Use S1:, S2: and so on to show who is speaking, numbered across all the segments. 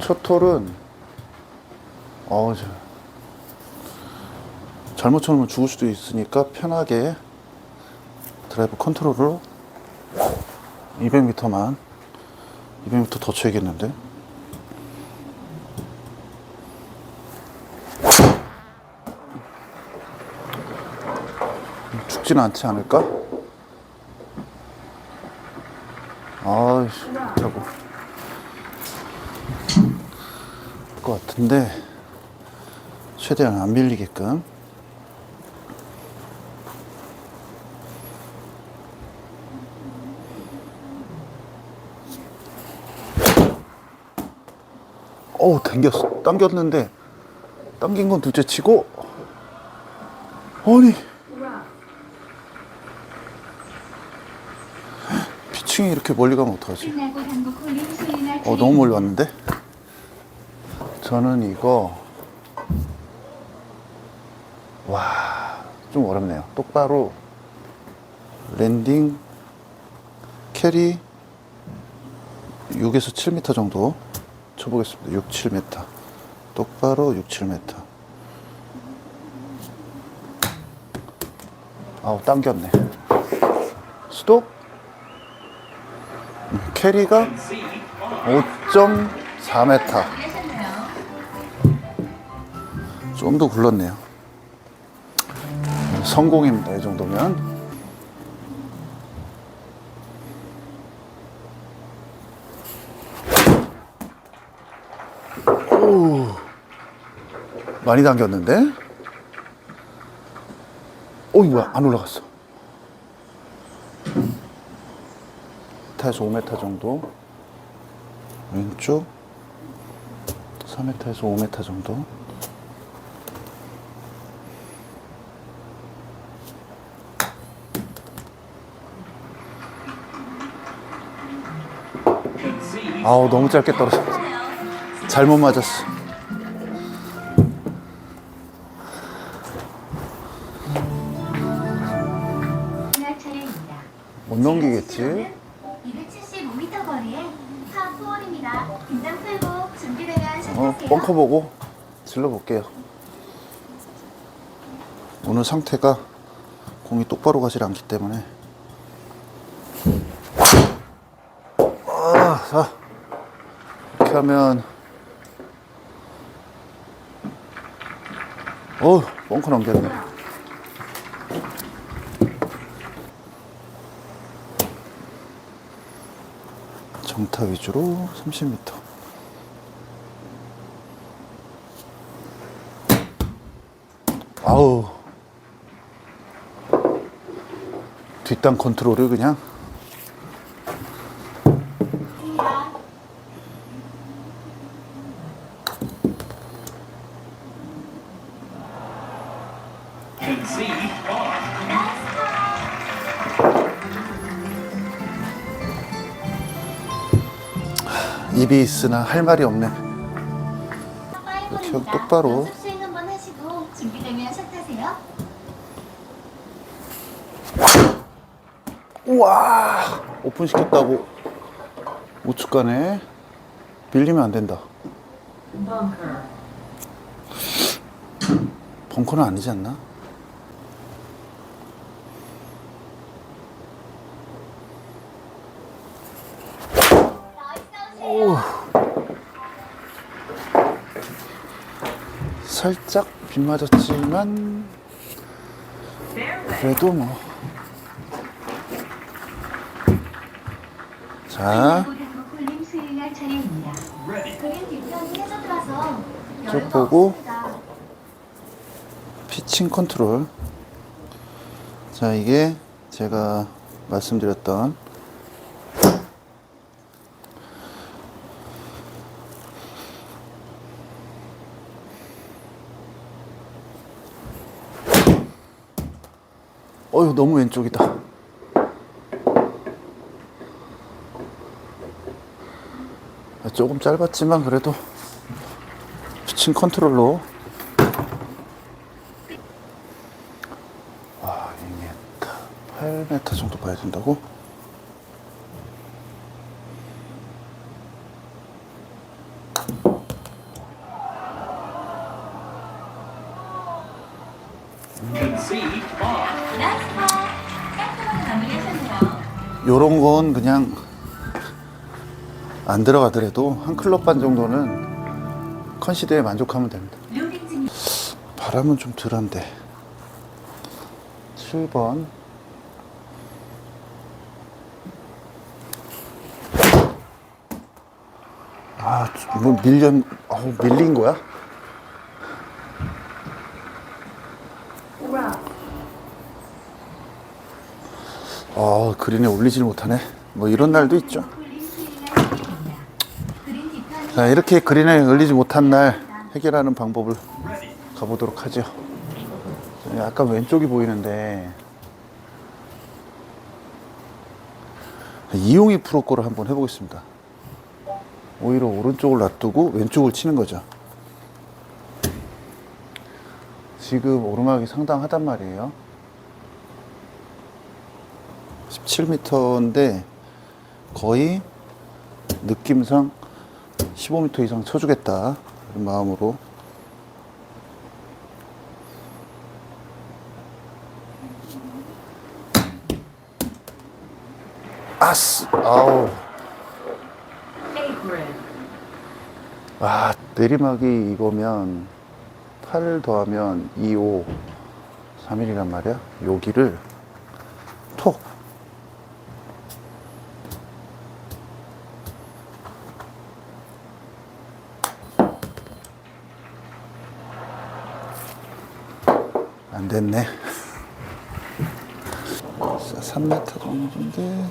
S1: 첫 톨은 어, 저, 잘못 쳐놓으면 죽을 수도 있으니까 편하게 드라이브 컨트롤로 200m만 200m 더 쳐야겠는데? 죽지는 않지 않을까? 아이씨 못하고 것 같은데 최대한 안 밀리게끔. 어우 당겼어. 당겼는데 당긴 건 둘째 치고. 아니. 피칭이 이렇게 멀리 가면 어떡하지? 어 너무 멀리 왔는데 저는 이거 와 좀 어렵네요. 똑바로 랜딩 캐리 6에서 7m 정도 쳐보겠습니다. 6, 7m 똑바로 6, 7m 아우 당겼네. 스톱. 음, 캐리가 5.4m 좀 더 굴렀네요. 성공입니다 이 정도면. 오 많이 당겼는데? 어이 뭐야 안 올라갔어. 타에서 5m 정도. 왼쪽. 4m에서 5m 정도 아우 너무 짧게 떨어졌어 잘못 맞았어. 못 넘기겠지
S2: 275m 거리에 파4홀입니다. 긴장 풀고 준비되면
S1: 어. 벙커 보고 질러 볼게요 오늘 상태가 공이 똑바로 가질 않기 때문에 아, 자 이렇게 하면 어 벙커 넘겼네. 정타 위주로 30m 아우. 뒷땅 컨트롤을 그냥 입이 있으나 할 말이 없네. 이렇게 똑바로.
S2: 연습 스윙 한번 하시고 준비되면 샷 하세요.
S1: 우와! 오픈 시켰다고. 우측 가네 빌리면 안 된다 벙커는 아니지 않나? 오. 살짝 빗 맞았지만 그래도 뭐 자,
S2: 차례입니다. 그린 뒷편이 해저드라서
S1: 쭉 보고. 피칭 컨트롤. 자, 이게 제가 말씀드렸던 어휴, 너무 왼쪽이다. 아, 조금 짧았지만 그래도 피칭 컨트롤로. 와, 2m, 8m 정도 봐야 된다고? 요런 건 그냥 안 들어가더라도 한 클럽 반 정도는 컨시드에 만족하면 됩니다. 바람은 좀 덜한데 7번 아 뭐 밀려 어, 밀린 거야? 아 그린에 올리질 못하네 뭐 이런 날도 있죠
S2: 폴링 클리어 차례입니다. 그린 뒤편이
S1: 자 이렇게 그린에 올리지 못한 날 해결하는 방법을 가보도록 하죠. 약간 왼쪽이 보이는데. 이용이 프로 거를 한번 해보겠습니다. 오히려 오른쪽을 놔두고 왼쪽을 치는 거죠. 지금 오르막이 상당하단 말이에요. 17m인데 거의 느낌상 15m 이상 쳐주겠다. 이런 마음으로. 아스 아우. 아 내리막이 이거면 8 더하면 2, 5, 3일이란 말이야? 여기를 톡 안 됐네. 3m 정도인데.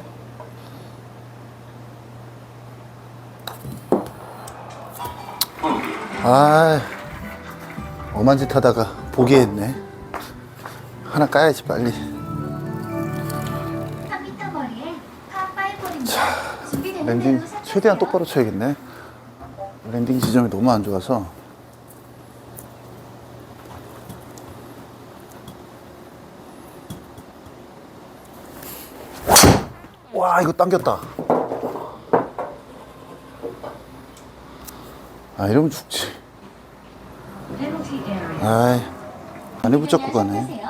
S1: 아, 엄한 짓 하다가 포기했네. 하나 까야지, 빨리.
S2: 3m 거리에 파5홀입니다. 준비되는
S1: 랜딩. 최대한 똑바로 쳐야겠네. 랜딩 지점이 너무 안 좋아서. 와, 이거 당겼다. 아, 이러면 죽지. 아이, 안에 붙잡고 가네.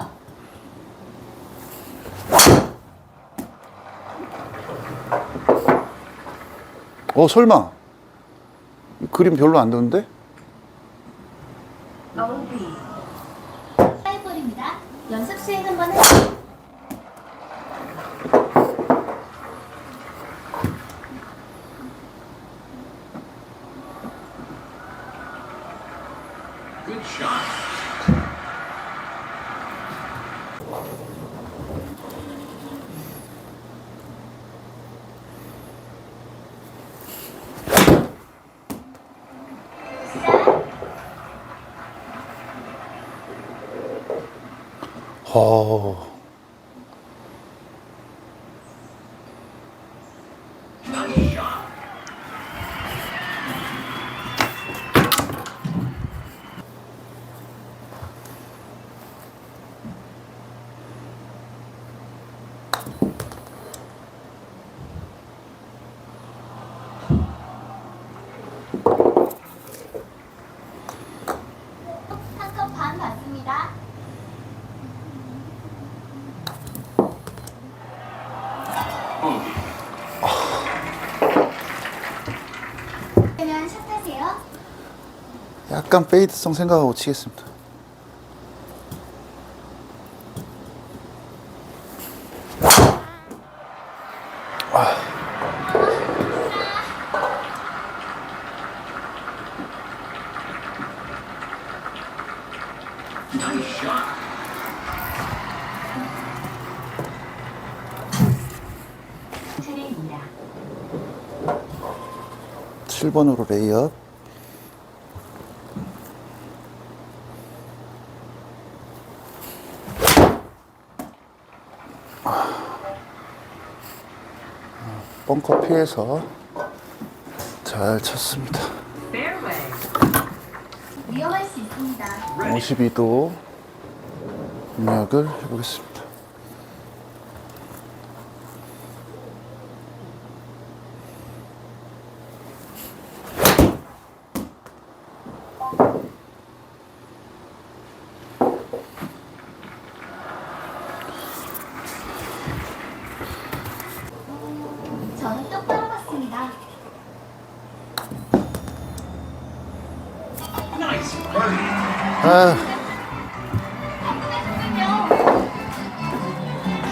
S1: 어, 설마. 이 그림 별로 안 되는데?
S2: OB. 5홀입니다. 연습 수행 한번 해주세요.
S3: Good shot.
S1: 어.
S3: Nice shot.
S2: 한컵 반 맞습니다.
S3: Bogey.
S2: 그러면 샷하세요.
S1: 약간 페이드성 생각하고 치겠습니다.
S3: Nice shot.
S2: 차례입니다.
S1: 7번으로 레이업. 벙커 피해서 잘 쳤습니다.
S2: 위험할 수 있습니다.
S1: 52도 공략을 해보겠습니다. 아,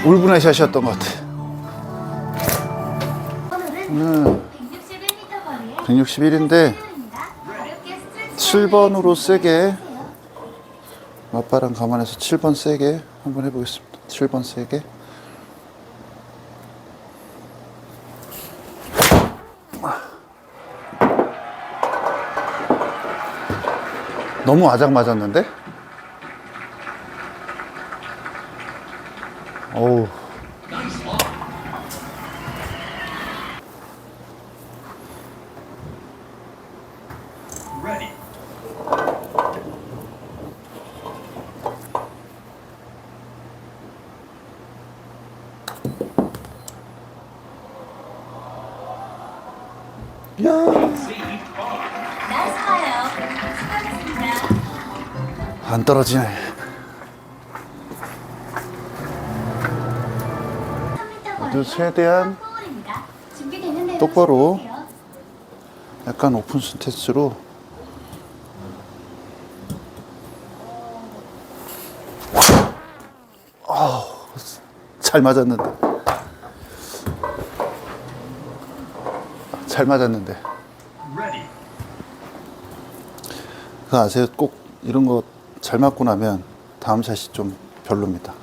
S1: 울분의 샷이었던 것 같아.
S2: 오늘은
S1: 음,
S2: 161m 거리에
S1: 161인데
S2: 가볍게 스트레칭
S1: 7번으로 세게 맞바람 감안해서 7번 세게 한번 해보겠습니다. 7번 세게. 너무 아작 맞았는데? 어우. 야, 안 떨어지네.
S2: 3m
S1: 모두
S2: 거리에
S1: 최대한 똑바로. 약간 오픈 스탠스로 잘 맞았는데 잘 맞았는데. 그 아세요 꼭 이런 거 잘 맞고 나면 다음 샷이 좀 별로입니다.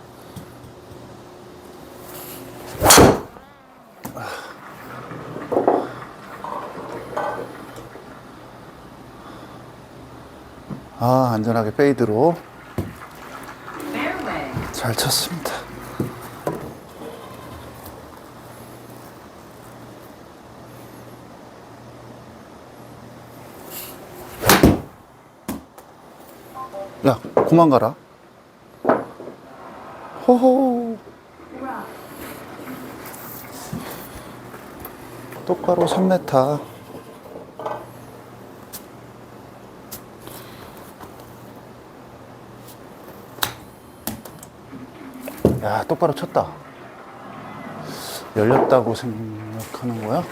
S1: 아 안전하게 페이드로 잘 쳤습니다 야 그만 가라. 호호 똑바로 3m 야 똑바로 쳤다. 열렸다고 생각하는 거야?